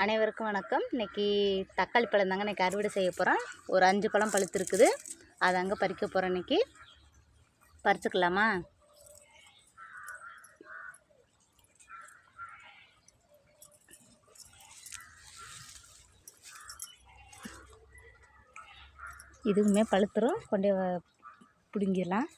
அனைவருக்கும் வணக்கம். இன்னைக்கு தக்காளி பழம் தாங்க இன்னைக்கு அறுவடை செய்ய போகிறோம் ஒரு அஞ்சு பழம் பழுத்திருக்குது அதை அங்கே பறிக்க போகிறோம் இன்றைக்கி பறிச்சுக்கலாமா? இதுவுமே பழுத்துரும். கொண்டே வ- பிடுங்கிடலாம்.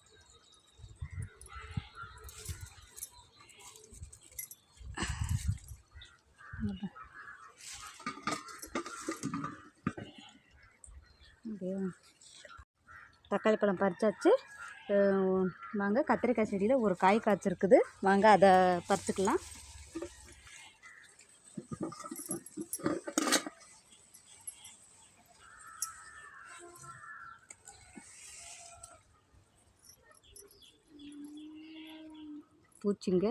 அப்படியே? தக்காளி பழம் பறிச்சாச்சு. வாங்க கத்திரிக்காய் செடியில் ஒரு காய் காய்ச்சிருக்குது. வாங்க அதை பறிச்சுக்கலாம். பூச்சிங்க.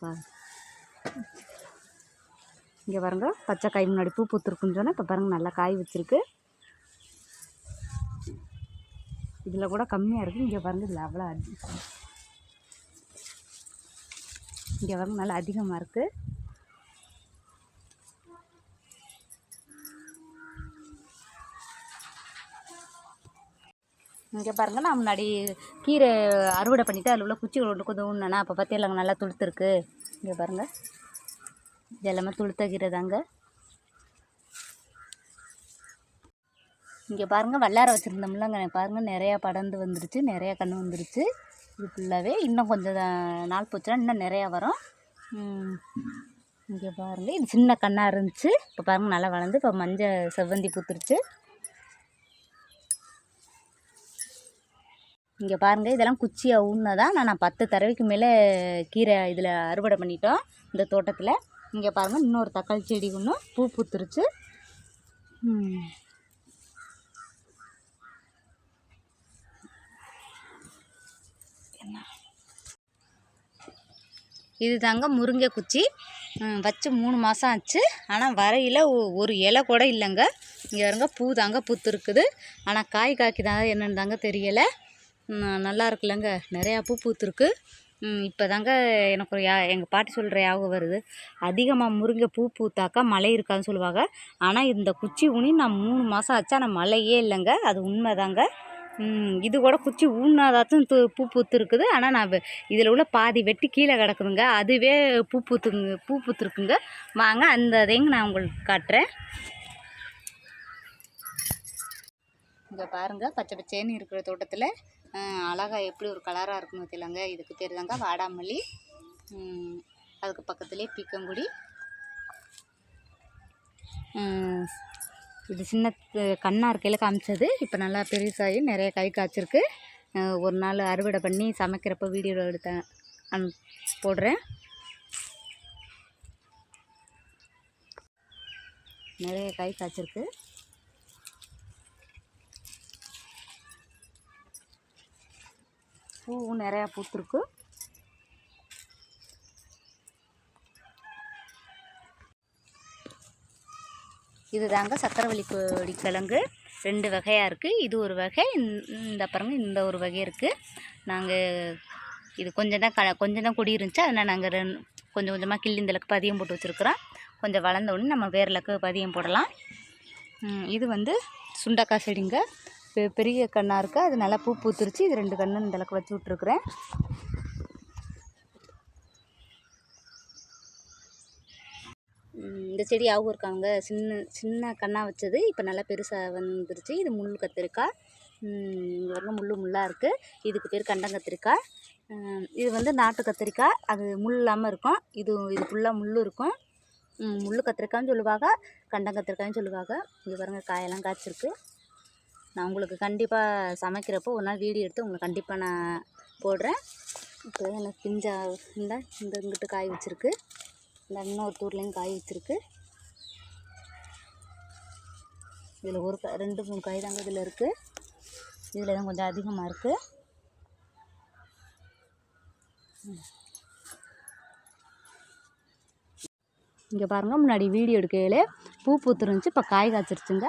பா இங்கே பாருங்க பச்சை காய் முன்னாடி பூ பூத்துருக்குன்னு சொன்னால் இப்போ பாருங்கள் நல்லா காய் வச்சுருக்கு. இதில் கூட கம்மியாக இருக்குது இங்கே பாருங்க இதில் அவ்வளோ அதிகம் இங்கே பாருங்க நல்லா அதிகமாக இருக்குது இங்கே பாருங்க நான் முன்னாடி கீரை அறுவடை பண்ணிவிட்டு அதில் உள்ள குச்சிகள் ஒன்று கொஞ்சம் ஊன்னா அப்போ எல்லாம் நல்லா துளுத்துருக்கு. இங்கே பாருங்கள் இதெல்லாமே துளுத்த கீரை தாங்க இங்கே பாருங்கள் வல்லார வச்சுருந்தோம்லங்க. பாருங்கள் நிறையா படர்ந்து வந்துருச்சு நிறையா கன்று வந்துருச்சு. இது ஃபுல்லாகவே இன்னும் கொஞ்சம் நாள் போச்சுன்னா இன்னும் நிறையா வரும். இங்கே பாருங்கள் இது சின்ன கண்ணாக இருந்துச்சு. இப்போ பாருங்கள் நல்லா வளர்ந்து இப்போ மஞ்சள் செவ்வந்தி பூத்துருச்சு. இங்கே பாருங்கள் இதெல்லாம் குச்சியாக ஊன்னதான் நான் நான் பத்து தடவைக்கு மேலே கீரை இதில் அறுவடை பண்ணிட்டோம் இந்த தோட்டத்தில். இங்கே பாருங்கள் இன்னொரு தக்காளி செடி ஒன்று பூ பூத்துருச்சு. இது தாங்க முருங்கை குச்சி. வச்சு மூணு மாதம் ஆச்சு. ஆனால் வரையில் ஒ- ஒரு இலை கூட இல்லைங்க. இங்கே பாருங்க பூ தாங்க பூத்துருக்குது. ஆனால் காய் காய்க்குதாங்க என்னென்னு தாங்க தெரியலை. நல்லா இருக்குல்லங்க. நிறையா பூ பூத்துருக்கு. இப்போ தாங்க எனக்கு ஒரு யா எங்கள் பாட்டி சொல்கிற ஞாபகம் வருது. அதிகமாக முருங்கை பூ பூத்தாக்கா மழை இருக்காதுன்னு சொல்லுவாங்க. ஆனால் இந்த குச்சி ஊனி நான் மூணு மாதம் ஆச்சு ஆனால் மழையே இல்லைங்க. அது உண்மைதாங்க. தாங்க இது கூட குச்சி ஊனாதாச்சும் து பூ பூத்துருக்குது. ஆனால் நான் இதில் உள்ள பாதி வெட்டி கீழே கிடக்குதுங்க. அதுவே பூ பூத்துங்க பூ பூத்துருக்குங்க. வாங்க அந்த இதையும் நான் உங்களுக்கு காட்டுறேன். இங்கே பாருங்கள் பச்சை பச்சேன்னு இருக்கிற தோட்டத்தில் அழகா எப்படி ஒரு கலராக இருக்குன்னு தெரியலங்க. இதுக்கு பேர் தாங்க வாடாமல்லி. அதுக்கு பக்கத்துலேயே பீக்கங்குடி. இது சின்ன கண்ணாக இருக்கையில் காமிச்சது. இப்போ நல்லா பெருசாகி நிறைய காய் காய்ச்சிருக்கு. ஒரு நாள் அறுவடை பண்ணி சமைக்கிறப்ப வீடியோ எடுத்தேன் போடுறேன். நிறைய காய் காய்ச்சிருக்கு. பூவும் நிறையா பூத்துருக்கு. இது தாங்க சக்கரவள்ளி கொடி கிழங்கு. ரெண்டு வகையாக இருக்குது இது ஒரு வகை இந்த- அப்புறம் பாருங்க இந்த ஒரு வகை இருக்குது நாங்கள் இது கொஞ்சம் தான் க கொஞ்சம் தான் கொடி இருந்துச்சு. அதனால் நாங்கள் ரெண் கொஞ்சம் கொஞ்சமாக கிள்ளி இந்தளவுக்கு பதியம் போட்டு வச்சுருக்குறோம். கொஞ்சம் வளர்ந்த உடனே நம்ம வேறு இலக்கு பதியம் போடலாம். இது வந்து சுண்டக்காய் செடிங்க. பெரிய கண்ணாக இருக்குது அது நல்லா பூ பூத்துருச்சு. இது ரெண்டு கன்று இந்த அளவுக்கு வச்சு விட்ருக்குறேன் இந்த செடி ஆகும் இருக்காங்க. சின்ன சின்ன கண்ணாக வச்சது. இப்போ நல்லா பெருசாக வந்துருச்சு. இது முள் கத்திரிக்காய் இங்கே முள் முள்ளாக இருக்குது இதுக்கு பேர் கண்டங்கத்திரிக்காய் கத்திரிக்காய் இது வந்து நாட்டு கத்திரிக்காய் அது முள் இல்லாமல் இருக்கும். இது இது ஃபுல்லாக முள் இருக்கும். முள் கத்திரிக்காய்னு சொல்லுவாங்க. கண்டங்கத்திரிக்காய்னு சொல்லுவாங்க. இங்கே பாருங்கள் காயெல்லாம் காய்ச்சிருக்கு. நான் உங்களுக்கு கண்டிப்பாக சமைக்கிறப்போ ஒரு நாள் வீடியோ எடுத்து உங்களுக்கு கண்டிப்பாக நான் போடுறேன். இப்போ எனக்கு பிஞ்சா இந்த இந்த இங்கிட்டு காய் வச்சுருக்கு. இந்த இன்னொரு தூர்லேயும் காய் வச்சுருக்கு. இதில் ஒரு க ரெண்டு மூணு காய் தாங்க இதில் இருக்குது இதில் தான் கொஞ்சம் அதிகமாக இருக்குது இங்கே பாருங்கள் முன்னாடி வீடியோ எடுக்கையிலே பூ பூத்துருந்துச்சு இப்போ காய் காய்ச்சிருச்சுங்க.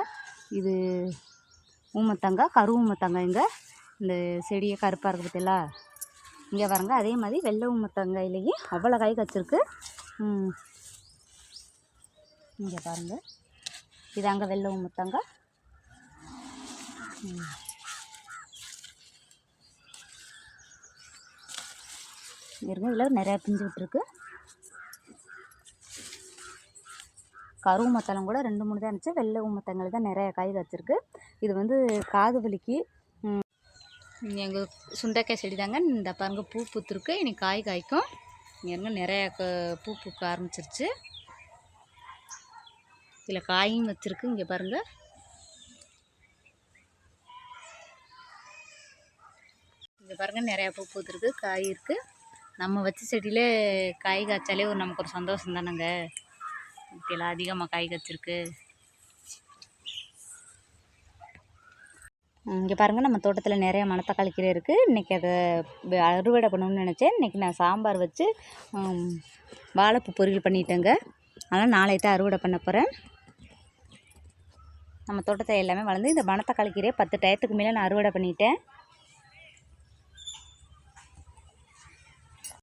இது ஊமத்தங்காய் கரு ஊமத்தங்காய்ங்க இந்த செடியை கருப்பாக இருக்குது பார்த்தீங்களா இங்கே பாருங்க அதே மாதிரி வெள்ளை ஊமத்தங்காயிலேயே அவ்வளோ காய் காய்ச்சிருக்கு. இங்கே பாருங்கள் இதாங்க வெள்ளை ஊமத்தங்காய் இருங்க இதில் நிறையா பிஞ்சு விட்டுருக்கு. கருவு மத்தளம் கூட ரெண்டு மூணு தான் இருந்துச்சு. வெள்ளை உமத்தங்கள் தான் நிறைய காய் காய்ச்சிருக்கு இது வந்து காது வலிக்கு. எங்கள் சுண்டைக்காய் செடி தாங்க. இந்த பாருங்க பூ பூத்துருக்கு. இனி காய் காய்க்கும். இங்கே இருங்க நிறைய க- பூ பூக்க ஆரம்பிச்சிருச்சு. இதில் காயும் வச்சுருக்கு. இங்கே பாருங்க. இங்கே பாருங்க நிறையா பூ பூத்துருக்கு. காய் இருக்குது நம்ம வச்ச செடியிலே காய் காய்ச்சாலே ஒரு நமக்கு ஒரு சந்தோஷம் தானேங்க. இப்படியெல்லாம் அதிகமாக காய் கச்சிருக்கு இங்கே பாருங்கள் நம்ம தோட்டத்தில் நிறைய மணத்தக்காளி கீரை இருக்குது இன்றைக்கி அதை அறுவடை பண்ணணும்னு நினச்சேன். இன்றைக்கி நான் சாம்பார் வச்சு வாழைப்பூ பொரியல் பண்ணிட்டேங்க. அதனால் நாளை தான் அறுவடை பண்ண போகிறேன் நம்ம தோட்டத்தை எல்லாமே வளர்ந்து இந்த மணத்தக்காளி கீரையை பத்து டயத்துக்கு மேலே நான் அறுவடை பண்ணிட்டேன்.